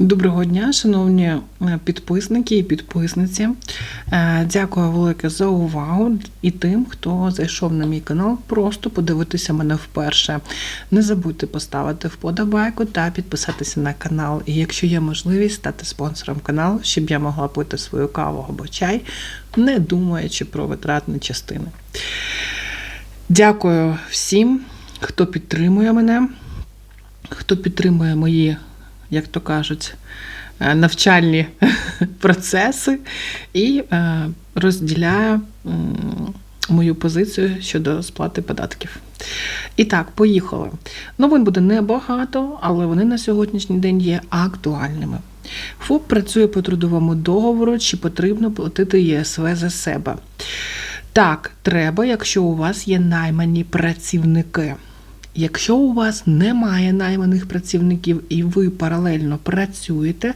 Доброго дня, шановні е, підписники і підписниці. Е, Дякую велике за увагу і тим, хто зайшов на мій канал, просто подивитися мене вперше. Не забудьте поставити вподобайку та підписатися на канал. І якщо є можливість стати спонсором каналу, щоб я могла пити свою каву або чай, не думаючи про витратні частини. Дякую всім, хто підтримує мене, хто підтримує мої як то кажуть, е, навчальні процеси і е, розділяє мою позицію щодо сплати податків. І так, поїхали. Новин буде небагато, але вони на сьогоднішній день є актуальними. ФОП працює по трудовому договору, чи потрібно платити ЄСВ за себе. Так, треба, якщо у вас є наймані працівники. Якщо у вас немає найманих працівників і ви паралельно працюєте,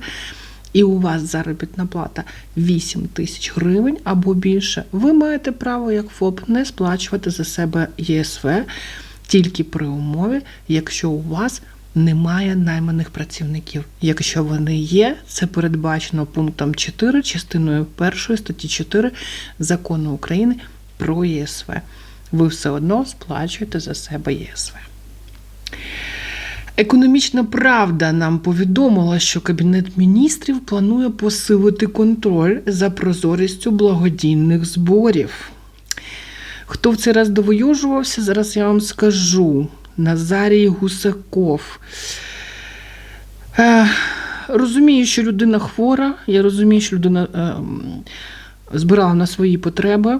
і у вас заробітна плата 8 тисяч гривень або більше, ви маєте право як ФОП не сплачувати за себе ЄСВ тільки при умові, якщо у вас немає найманих працівників. Якщо вони є, це передбачено пунктом 4 частиною 1 статті 4 закону України про ЄСВ. Ви все одно сплачуєте за себе ЄСВ. Економічна правда нам повідомила, що Кабінет міністрів планує посилити контроль за прозорістю благодійних зборів. Хто в цей раз довоюжувався, зараз я вам скажу. Назарій Гусаков. Е, розумію, що людина хвора, я розумію, що людина е, збирала на свої потреби.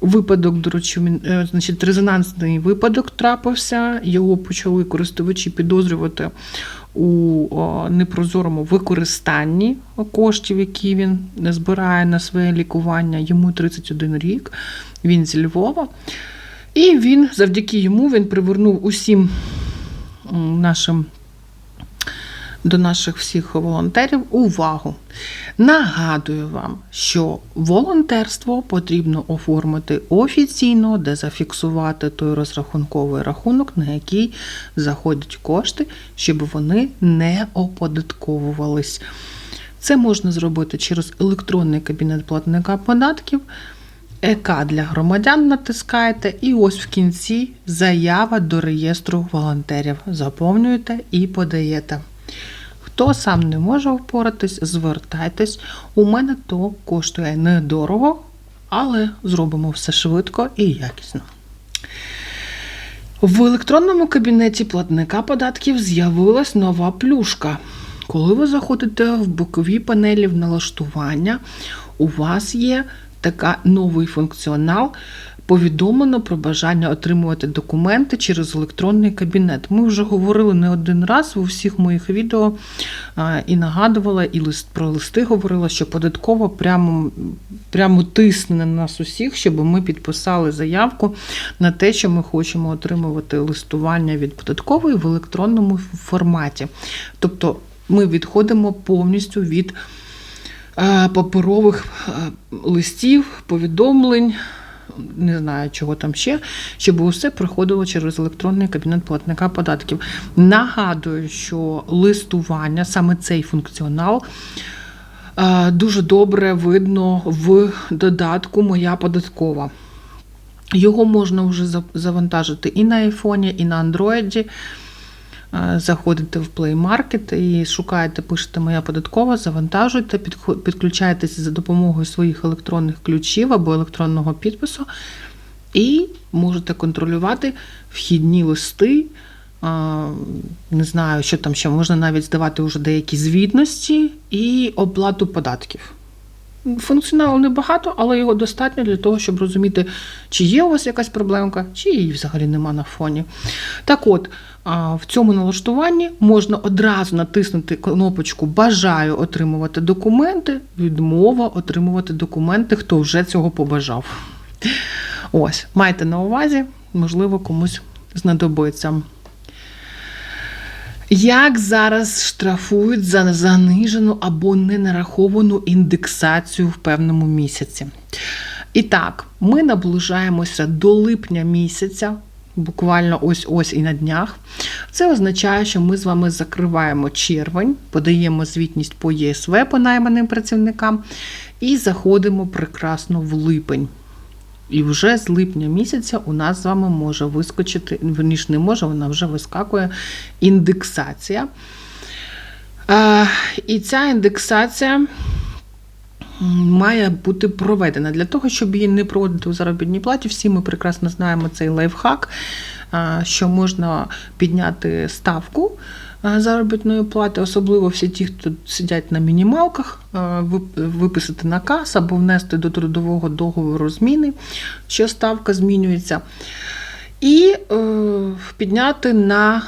Випадок, до речі, е, значить, резонансний випадок трапився. Його почали користувачі підозрювати у непрозорому використанні коштів, які він збирає на своє лікування. Йому 31 рік, він зі Львова. І він завдяки йому він привернув усім нашим до наших всіх волонтерів увагу. Нагадую вам, що волонтерство потрібно оформити офіційно, де зафіксувати той розрахунковий рахунок, на який заходять кошти, щоб вони не оподатковувались. Це можна зробити через електронний кабінет платника податків. ЕК для громадян натискаєте, і ось в кінці заява до реєстру волонтерів. Заповнюєте і подаєте. Хто сам не може впоратись, звертайтесь. У мене то коштує недорого, але зробимо все швидко і якісно. В електронному кабінеті платника податків з'явилась нова плюшка. Коли ви заходите в бокові панелі в налаштування, у вас є така новий функціонал. Повідомлено про бажання отримувати документи через електронний кабінет. Ми вже говорили не один раз у всіх моїх відео і нагадувала, і лист про листи говорила, що податково прямо, прямо тисне на нас усіх, щоб ми підписали заявку на те, що ми хочемо отримувати листування від податкової в електронному форматі. Тобто ми відходимо повністю від е, паперових е, листів, повідомлень. Не знаю, чого там ще, щоб усе проходило через електронний кабінет платника податків. Нагадую, що листування, саме цей функціонал, е, дуже добре видно в додатку Моя податкова. Його можна вже завантажити і на айфоні, і на андроїді. Е, Заходите в Play Market і шукаєте, пишете моя податкова, завантажуєте, підключаєтеся за допомогою своїх електронних ключів або електронного підпису, і можете контролювати вхідні листи. Не знаю, що там ще можна навіть здавати вже деякі звітності і оплату податків. Функціоналу небагато, але його достатньо для того, щоб розуміти, чи є у вас якась проблемка, чи її взагалі нема на фоні. Так от, в цьому налаштуванні можна одразу натиснути кнопочку Бажаю отримувати документи, відмова отримувати документи, хто вже цього побажав. Ось, майте на увазі, можливо, комусь знадобиться. Як зараз штрафують за занижену або ненараховану індексацію в певному місяці? І так, ми наближаємося до липня місяця. Буквально ось-ось і на днях. Це означає, що ми з вами закриваємо червень, подаємо звітність по ЄСВ по найманим працівникам і заходимо прекрасно в липень. І вже з липня місяця у нас з вами може вискочити, верніше не може, вона вже вискакує індексація. Е, І ця індексація має бути проведена. Для того, щоб її не проводити у заробітній платі, всі ми прекрасно знаємо цей лайфхак, е, що можна підняти ставку е, заробітної плати, особливо всі ті, хто сидять на мінімалках, е, виписати наказ або внести до трудового договору зміни, що ставка змінюється, і підняти на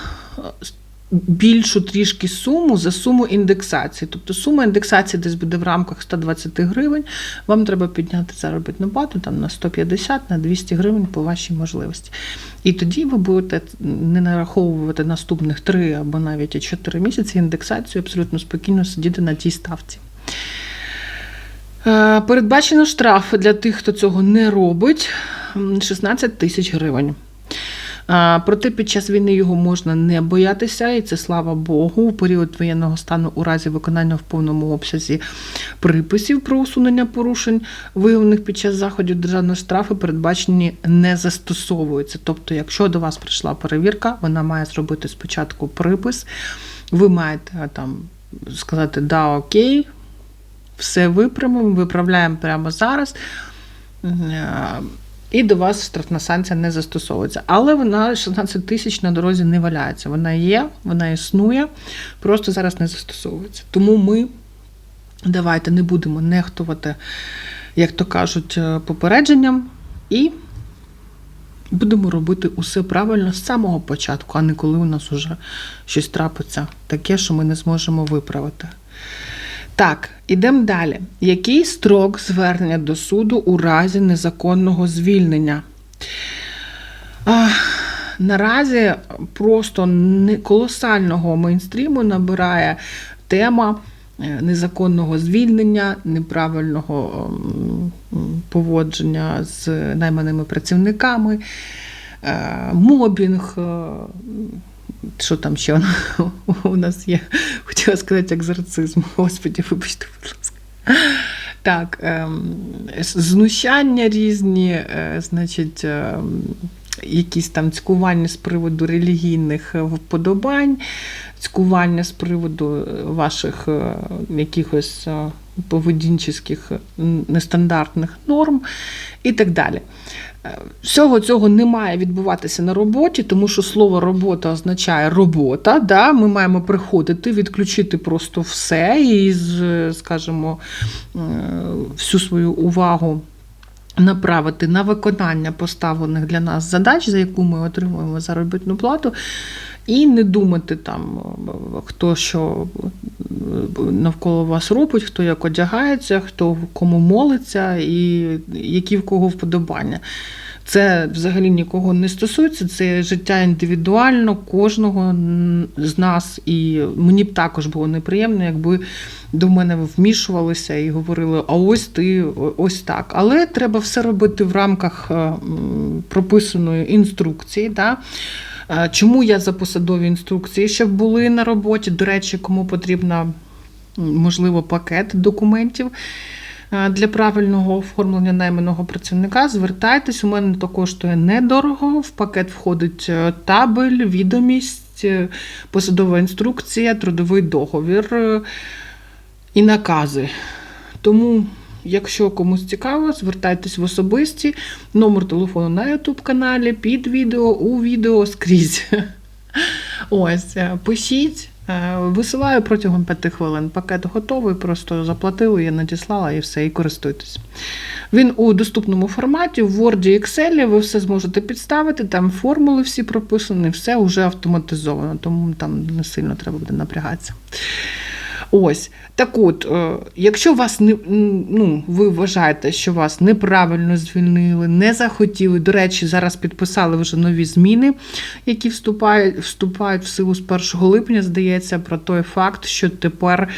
більшу трішки суму за суму індексації. Тобто сума індексації десь буде в рамках 120 гривень. Вам треба підняти заробітну плату там на 150, на 200 гривень по вашій можливості. І тоді ви будете не нараховувати наступних 3 або навіть 4 місяці індексацію, абсолютно спокійно сидіти на тій ставці. Е, Передбачено штраф для тих, хто цього не робить, 16 тисяч гривень. Проте під час війни його можна не боятися, і це слава Богу. У період воєнного стану у разі виконання в повному обсязі приписів про усунення порушень, виявлених під час заходів державного штрафу, передбачені не застосовуються. Тобто, якщо до вас прийшла перевірка, вона має зробити спочатку припис. Ви маєте там сказати да, окей, все виправимо, виправляємо прямо зараз. І до вас штрафна санкція не застосовується. Але вона 16 тисяч на дорозі не валяється. Вона є, вона існує, просто зараз не застосовується. Тому ми давайте не будемо нехтувати, як то кажуть, е, попередженням і будемо робити усе правильно з самого початку, а не коли у нас уже щось трапиться таке, що ми не зможемо виправити. Так, ідемо далі. Який строк звернення до суду у разі незаконного звільнення? А, наразі просто колосального мейнстріму набирає тема е, незаконного звільнення, неправильного поводження з найманими працівниками, е, мобінг. е, що там ще у нас є? Хотіла сказати екзорцизм. Господі, вибачте, будь ласка. Так, знущання різні, е, значить, ем, якісь там цькування з приводу релігійних е, вподобань, цькування з приводу е, ваших якихось е, поведінчих нестандартних норм і так далі. Е, Всього цього не має відбуватися на роботі, тому що слово робота означає робота. Да? Ми маємо приходити, відключити просто все і, скажімо, е, всю свою увагу направити на виконання поставлених для нас задач, за яку ми отримуємо заробітну плату, і не думати там, хто що навколо вас робить, хто як одягається, хто кому молиться, і які в кого вподобання. Це взагалі нікого не стосується, це життя індивідуально кожного з нас. І мені б також було неприємно, якби до мене вмішувалися і говорили: а ось ти ось так. Але треба все робити в рамках прописаної інструкції. Да? Чому я за посадові інструкції, щоб були на роботі? До речі, кому потрібна, можливо, пакет документів для правильного оформлення найманого працівника, звертайтесь, у мене то коштує недорого. В пакет входить е, табель, відомість, е, посадова інструкція, трудовий договір е, і накази. Тому, якщо комусь цікаво, звертайтесь в особисті. Номер телефону на YouTube каналі, під відео, у відео скрізь. Ось, е, пишіть. Е, Висилаю протягом 5 хвилин. Пакет готовий, просто заплатили, я надіслала і все, і користуйтесь. Він у доступному форматі, в Word і Excel, ви все зможете підставити, там формули всі прописані, все вже автоматизовано, тому там не сильно треба буде напрягатися. Ось так от, е, якщо вас не ну, ви вважаєте, що вас неправильно звільнили, не захотіли. До речі, зараз підписали вже нові зміни, які вступають, вступають в силу з 1 липня. Здається, про той факт, що тепер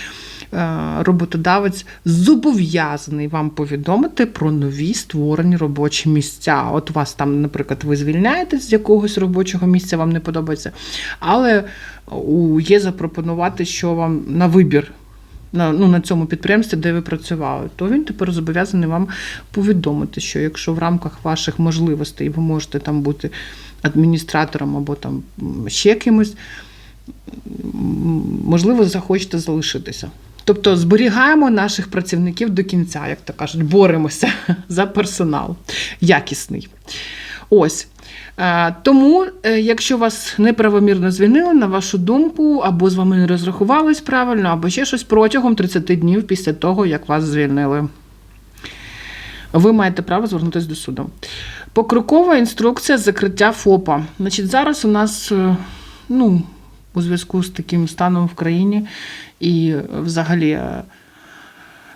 роботодавець зобов'язаний вам повідомити про нові створені робочі місця. От вас там, наприклад, ви звільняєтесь з якогось робочого місця, вам не подобається, але є запропонувати, що вам на вибір. На, ну, на цьому підприємстві, де ви працювали, то він тепер зобов'язаний вам повідомити, що якщо в рамках ваших можливостей ви можете там бути адміністратором або там ще кимось, можливо, захочете залишитися. Тобто зберігаємо наших працівників до кінця, як то кажуть, боремося за персонал якісний. Ось. Е, Тому, е, якщо вас неправомірно звільнили, на вашу думку, або з вами не розрахувались правильно, або ще щось протягом 30 днів після того, як вас звільнили. Ви маєте право звернутися до суду. Покрокова інструкція закриття ФОПа. Значить, зараз у нас, е, ну, у зв'язку з таким станом в країні і взагалі е,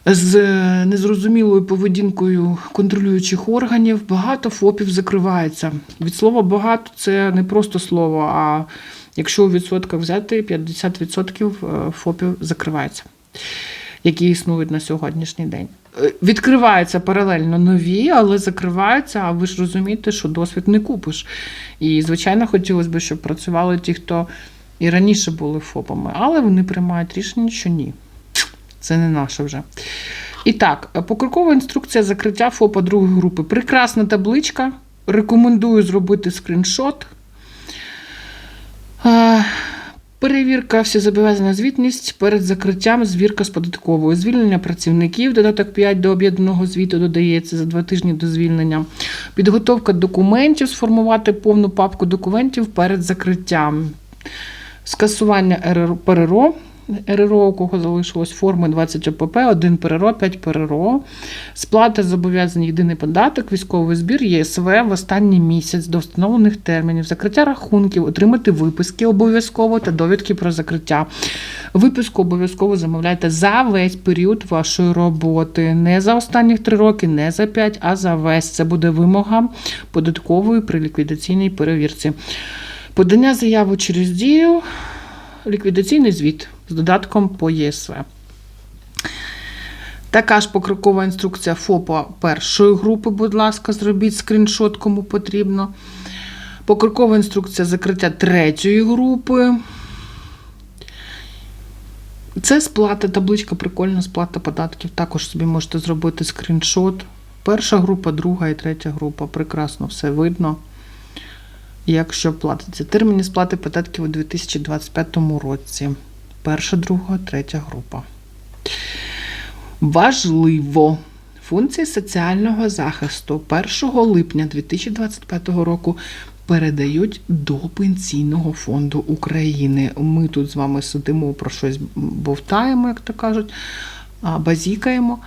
з незрозумілою поведінкою контролюючих органів багато ФОПів закривається. Від слова багато це не просто слово, а якщо у відсотках взяти 50% е, ФОПів закривається, які існують на сьогоднішній день. Е, Відкриваються паралельно нові, але закриваються, а ви ж розумієте, що досвід не купиш. І, звичайно, хотілося б, щоб працювали ті, хто і раніше були ФОПами, але вони приймають рішення, що ні. Це не наше вже. І так, покрокова інструкція закриття ФОПа другої групи. Прекрасна табличка. Рекомендую зробити скріншот. Е, Перевірка всезобов'язана звітність перед закриттям звірка з податковою. Звільнення працівників, додаток 5 до об'єднаного звіту додається за два тижні до звільнення. Підготовка документів, сформувати повну папку документів перед закриттям. Скасування РРО, РРО, у кого залишилось форми 20 ОПП, 1 ПРРО, 5 ПРРО, сплата зобов'язань єдиний податок, військовий збір, ЄСВ в останній місяць до встановлених термінів, закриття рахунків, отримати виписки обов'язково та довідки про закриття. Виписку обов'язково замовляйте за весь період вашої роботи. Не за останніх 3 роки, не за 5, а за весь. Це буде вимога податкової при ліквідаційній перевірці. Подання заяви через дію, ліквідаційний звіт з додатком по ЄСВ. Така ж покрокова інструкція ФОПа першої групи, будь ласка, зробіть скріншот, кому потрібно. Покрокова інструкція закриття третьої групи. Це сплата, табличка прикольна, сплата податків. Також собі можете зробити скріншот. Перша група, друга і третя група. Прекрасно все видно якщо платиться. Терміни сплати податків у 2025 році. Перша, друга, третя група. Важливо. Функції соціального захисту 1 липня 2025 року передають до Пенсійного фонду України. Ми тут з вами сидимо про щось бовтаємо, як то кажуть, базікаємо.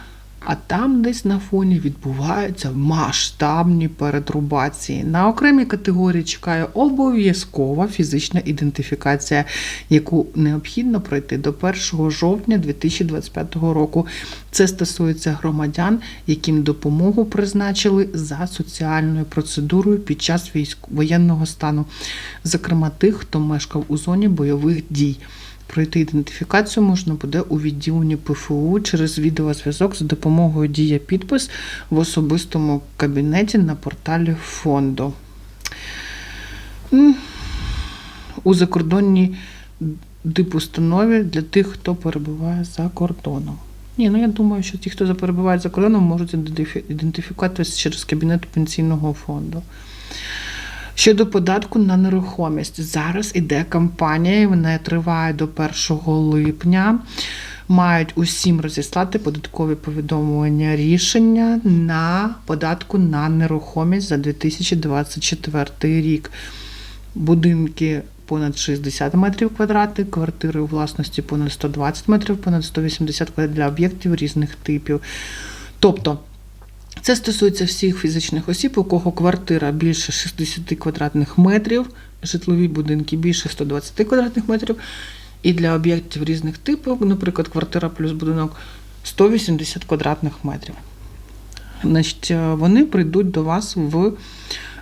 А там десь на фоні відбуваються масштабні перетрубації. На окремій категорії чекає обов'язкова фізична ідентифікація, яку необхідно пройти до 1 жовтня 2025 року. Це стосується громадян, яким допомогу призначили за соціальною процедурою під час військ... воєнного стану, зокрема тих, хто мешкав у зоні бойових дій. Пройти ідентифікацію можна буде у відділенні ПФУ через відеозв'язок за допомогою дія підпис в особистому кабінеті на порталі фонду. У закордонній дипустанові для тих, хто перебуває за кордоном. Ні, ну я думаю, що ті, хто перебувають за кордоном, можуть ідентифікуватися через кабінет пенсійного фонду. Щодо податку на нерухомість, зараз іде кампанія, вона триває до 1 липня. Мають усім розіслати податкові повідомлення рішення на податку на нерухомість за 2024 рік. Будинки понад 60 метрів квадратних, квартири у власності понад 120 метрів, понад 180 квадратів для об'єктів різних типів. Тобто це стосується всіх фізичних осіб, у кого квартира більше 60 квадратних метрів, житлові будинки більше 120 квадратних метрів, і для об'єктів різних типів, наприклад, квартира плюс будинок 180 квадратних метрів. Значить, е, вони прийдуть до вас в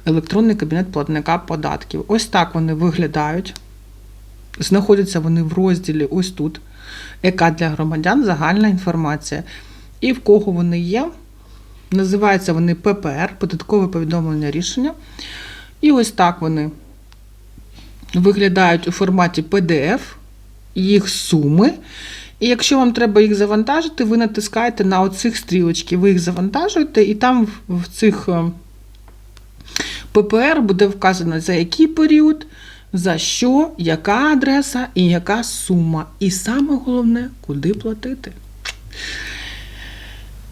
електронний кабінет платника податків. Ось так вони виглядають. Знаходяться вони в розділі ось тут. ЕК для громадян, загальна інформація. І в кого вони є, називаються вони ППР, податкове повідомлення рішення. І ось так вони виглядають у форматі PDF, їх суми. І якщо вам треба їх завантажити, ви натискаєте на оцих стрілочки, ви їх завантажуєте, і там в- цих е, ППР буде вказано за який період, за що, яка адреса і яка сума. І саме головне, куди платити.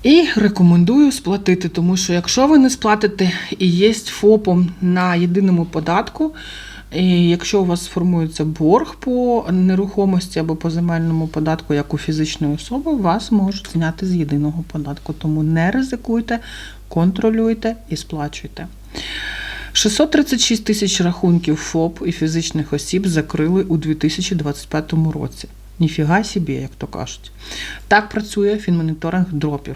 І рекомендую сплатити, тому що якщо ви не сплатите і є ФОПом на єдиному податку, і якщо у вас сформується борг по нерухомості або по земельному податку, як у фізичної особи, вас можуть зняти з єдиного податку. Тому не ризикуйте, контролюйте і сплачуйте. 636 тисяч рахунків ФОП і фізичних осіб закрили у 2025 році. Ніфіга собі, як то кажуть. Так працює фінмоніторинг дропів.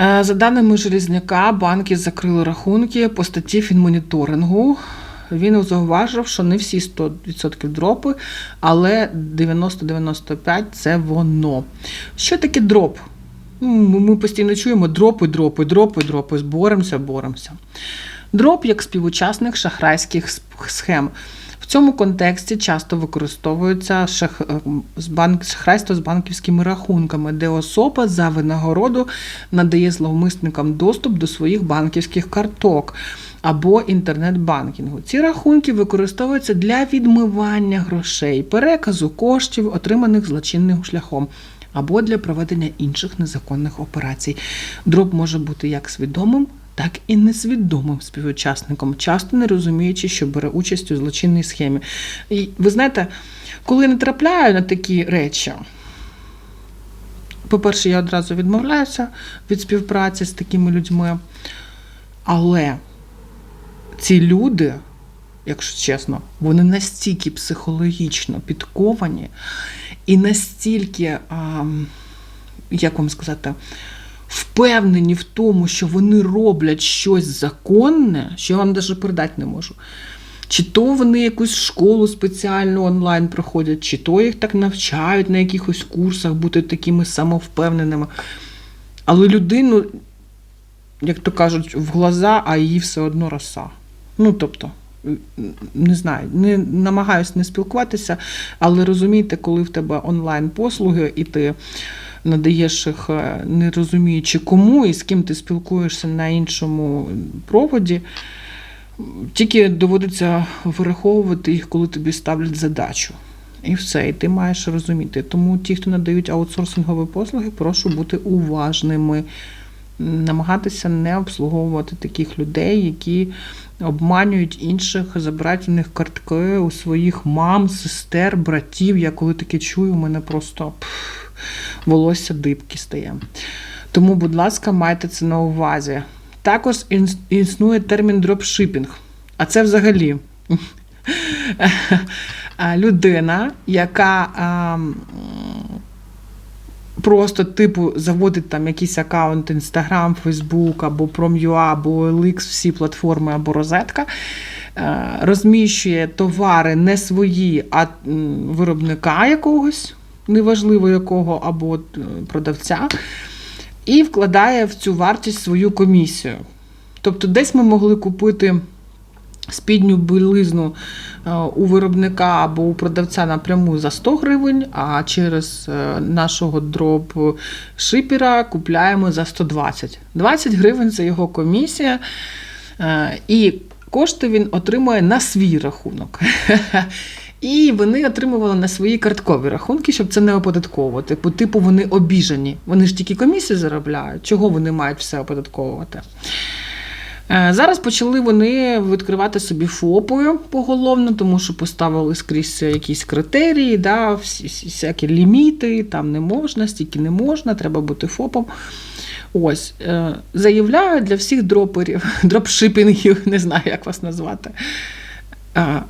Е, За даними Железняка, банки закрили рахунки по статті фінмоніторингу. Він зауважив, що не всі 100% дропи, але 90-95% це воно. Що таке дроп? Ми постійно чуємо дропи, дропи, дропи, дропи, боремося, боремося. Дроп як співучасник шахрайських схем. Цьому контексті часто використовується шах... е, шахрайство з банківськими рахунками, де особа за винагороду надає зловмисникам доступ до своїх банківських карток або інтернет-банкінгу. Ці рахунки використовуються для відмивання грошей, переказу коштів, отриманих злочинним шляхом. Або для проведення інших незаконних операцій. Дроб може бути як свідомим, так і несвідомим співучасником, часто не розуміючи, що бере участь у злочинній схемі. І ви знаєте, коли я натрапляю на такі речі, по-перше, я одразу відмовляюся від співпраці з такими людьми. Але ці люди, якщо чесно, вони настільки психологічно підковані і настільки, а, як вам сказати, впевнені в тому, що вони роблять щось законне, що я вам навіть передати не можу. Чи то вони якусь школу спеціальну онлайн проходять, чи то їх так навчають на якихось курсах бути такими самовпевненими. Але людину, як то кажуть, в глаза, а її все одно роса. Ну, тобто, не знаю, не намагаюся не спілкуватися, але розумійте, коли в тебе онлайн послуги, і ти надаєш їх, е, не розуміючи кому і з ким ти спілкуєшся на іншому проводі. Тільки доводиться вираховувати їх, коли тобі ставлять задачу. І все, і ти маєш розуміти. Тому ті, хто надають аутсорсингові послуги, прошу бути уважними, намагатися не обслуговувати таких людей, які обманюють інших, забирають у них картки у своїх мам, сестер, братів. Я коли таке чую, у мене просто волосся дибки стає. Тому, будь ласка, майте це на увазі. Також існує термін дропшипінг. А це взагалі людина, яка просто типу заводить там якийсь аккаунт Instagram, Facebook або Prom.ua, або OLX, всі платформи або розетка. е, Розміщує товари не свої, а виробника якогось, неважливо якого, або е, продавця, і вкладає в цю вартість свою комісію. Тобто, десь ми могли купити спідню білизну е, у виробника або у продавця напряму за 100 гривень, а через е, нашого дроп шипера купляємо за 120. 20 гривень це його комісія. І кошти він отримує на свій рахунок. І вони отримували на свої карткові рахунки, щоб це не оподатковувати. По типу вони обіжені. Вони ж тільки комісію заробляють. Чого вони мають все оподатковувати? Е, Зараз почали вони відкривати собі ФОПи поголовно, тому що поставили скрізь якісь критерії, да, всі- всякі ліміти, там не можна, стільки не можна, треба бути ФОПом. Ось, е, заявляю для всіх дроперів, дропшипінгів, не знаю, як вас назвати.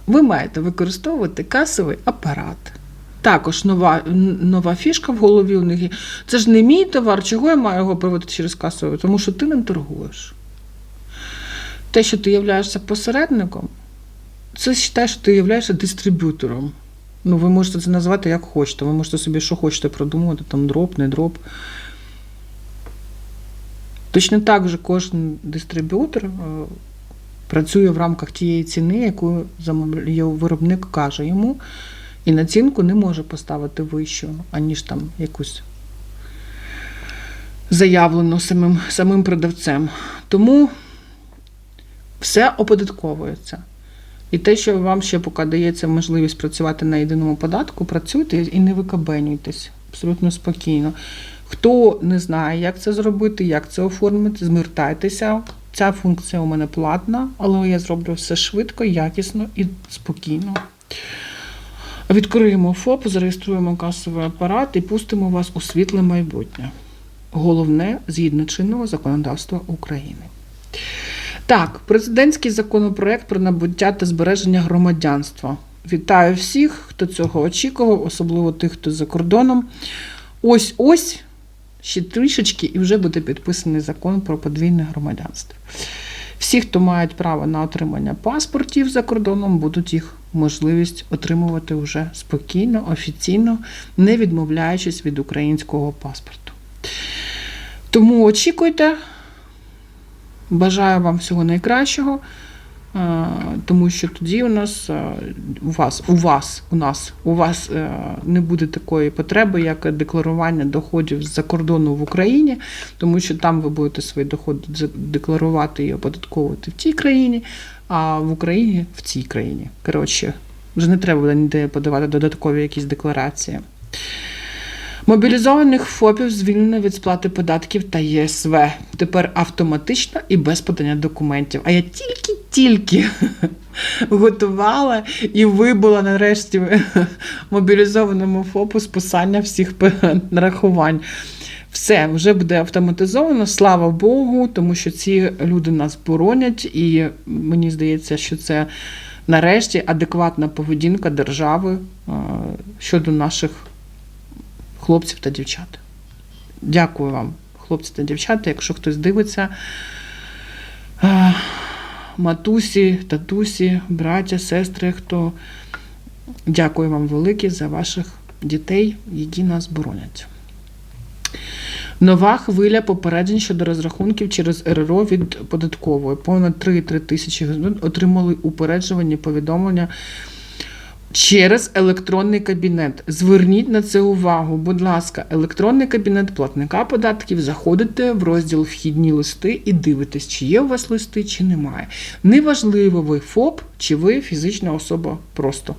Ви маєте використовувати касовий апарат. Також нова, нова фішка в голові у них є. Це ж не мій товар, чого я маю його проводити через касовий? Тому що ти ним торгуєш. Те, що ти являєшся посередником, це вважає, що ти являєшся дистриб'ютором. Ну, ви можете це назвати як хочете. Ви можете собі що хочете продумувати, там дроп, не дроп. Точно так же кожен дистриб'ютор е, працює в рамках тієї ціни, яку виробник каже йому, і націнку не може поставити вищу, аніж там якусь заявлену самим, самим продавцем. Тому все оподатковується. І те, що вам ще поки дається можливість працювати на єдиному податку, працюйте і не викабенюйтесь абсолютно спокійно. Хто не знає, як це зробити, як це оформити, звертайтеся. Ця функція у мене платна, але я зроблю все швидко, якісно і спокійно. Відкриємо ФОП, зареєструємо касовий апарат і пустимо вас у світле майбутнє. Головне згідно чинного законодавства України. Так, президентський законопроект про набуття та збереження громадянства. Вітаю всіх, хто цього очікував, особливо тих, хто за кордоном. Ось ось ще трішечки, і вже буде підписаний закон про подвійне громадянство. Всі, хто мають право на отримання паспортів за кордоном, будуть їх можливість отримувати вже спокійно, офіційно, не відмовляючись від українського паспорту. Тому очікуйте. Бажаю вам всього найкращого, тому що тоді у нас у вас, у вас, у нас, у вас е, не буде такої потреби, як декларування доходів з-за кордону в Україні, тому що там ви будете свої доходи декларувати і оподатковувати в тій країні, а в Україні в цій країні. Коротше, вже не треба буде ніде подавати додаткові якісь декларації. Мобілізованих ФОПів звільнено від сплати податків та ЄСВ. Тепер автоматично і без подання документів. А я тільки-тільки готувала і вибула нарешті мобілізованому ФОПу списання всіх нарахувань. Все вже буде автоматизовано, слава Богу, тому що ці люди нас боронять, і мені здається, що це нарешті адекватна поведінка держави е, щодо наших хлопців та дівчат. Дякую вам, хлопці та дівчата. Якщо хтось дивиться, е, матусі, татусі, браття, сестри, хто дякую вам велике за ваших дітей, які нас боронять. Нова хвиля попереджень щодо розрахунків через РРО від податкової. Понад 3,3 тисячі отримали упереджувані повідомлення через електронний кабінет. Зверніть на це увагу. Будь ласка, електронний кабінет платника податків. Заходите в розділ Вхідні листи і дивитесь, чи є у вас листи, чи немає. Неважливо, ви ФОП чи ви фізична особа просто.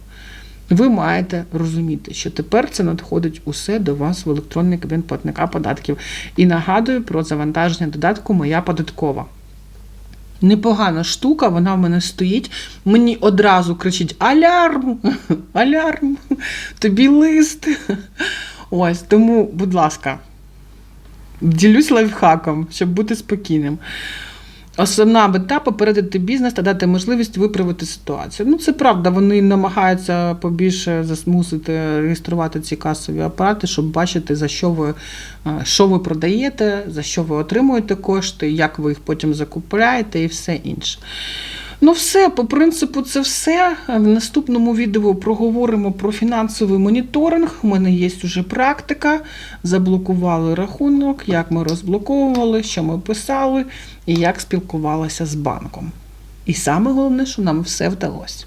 Ви маєте розуміти, що тепер це надходить усе до вас в електронний кабінет платника податків. І нагадую про завантаження додатку Моя податкова. Непогана штука, вона в мене стоїть. Мені одразу кричить: Алярм! Алярм! Тобі лист. Ось, тому, будь ласка, ділюсь лайфхаком, щоб бути спокійним. Основна мета попередити бізнес та дати можливість виправити ситуацію. Ну, це правда, вони намагаються побільше змусити реєструвати ці касові апарати, щоб бачити, за що ви, е, що ви продаєте, за що ви отримуєте кошти, як ви їх потім закупляєте і все інше. Ну, все, по принципу, це все. В наступному відео проговоримо про фінансовий моніторинг. У мене є вже практика. Заблокували рахунок, як ми розблоковували, що ми писали і як спілкувалася з банком. І саме головне, що нам все вдалося.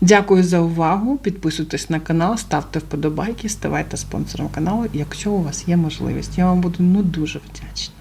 Дякую за увагу. Підписуйтесь на канал, ставте вподобайки, ставайте спонсором каналу, якщо у вас є можливість. Я вам буду ну дуже вдячна.